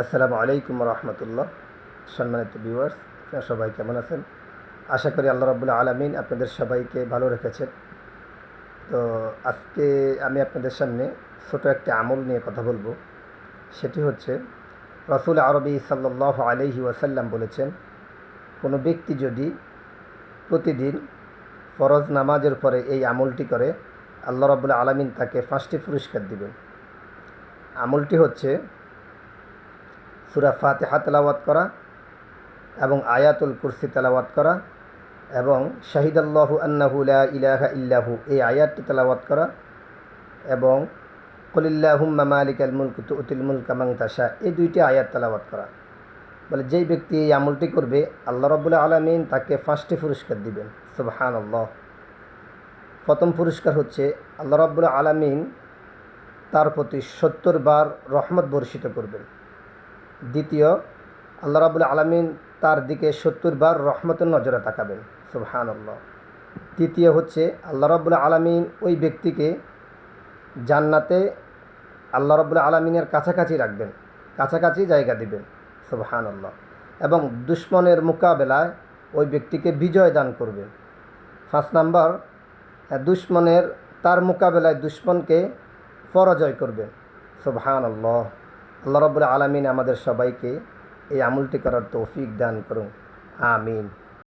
আসসালামু আলাইকুম রহমতুল্লাহ। সম্মানিত ভিউয়ার্স সবাই কেমন আছেন? আশা করি আল্লাহ রাবুল্লাহ আলমিন আপনাদের সবাইকে ভালো রেখেছেন। তো আজকে আমি আপনাদের সামনে ছোট একটি আমল নিয়ে কথা বলব। সেটি হচ্ছে, রসুল আরবি সাল্লাহ আলহি ওয়াসাল্লাম বলেছেন, কোনো ব্যক্তি যদি প্রতিদিন ফরজ নামাজের পরে এই আমলটি করে, আল্লাহ রাবুল্লাহ আলমিন তাকে পাঁচটি পুরস্কার দিবেন। আমলটি হচ্ছে সুরা ফাতেহা তেলাওয়াত করা এবং আয়াতুল কুরসি তেলাওয়াত করা এবং শাহিদাল্লাহু আন্নাহু লা ইলাহা ইল্লাহু এই আয়াতটি তেলাওয়াত করা এবং কলিল্লাহুম্মা মালিক আল মুলক তুতিল মুলক মাং তাশা এই দুইটি আয়াত তেলাওয়াত করা। বলে যেই ব্যক্তি এই আমলটি করবে, আল্লাহ রবুল্লা আলমিন তাকে পাঁচটি পুরস্কার দিবেন। সুবহান আল্লাহ প্রথম পুরস্কার হচ্ছে আল্লাহ রব্বুল আলমিন তার প্রতি সত্তর বার রহমত বর্ষিত করবেন। দ্বিতীয়, আল্লাহ রাবুল আলমিন তার দিকে সত্তর বার রহমতের নজরে তাকাবেন। সুবহান আল্লাহ তৃতীয় হচ্ছে, আল্লাহ রাবুল আলমিন ওই ব্যক্তিকে জান্নাতে আল্লাহ রাবুল আলমিনের কাছাকাছি রাখবেন, কাছাকাছি জায়গা দিবেন। সুবহান আল্লাহ এবং দুশ্মনের মোকাবেলায় ওই ব্যক্তিকে বিজয় দান করবেন। ফার্স্ট নাম্বার দুশ্মনের, তার মোকাবেলায় দুশ্মনকে পরাজয় করবেন। সুবহান আল্লাহ রবুল আলমিন আমাদের সবাইকে এই আমলটি করার তৌফিক দান করুন। আমিন।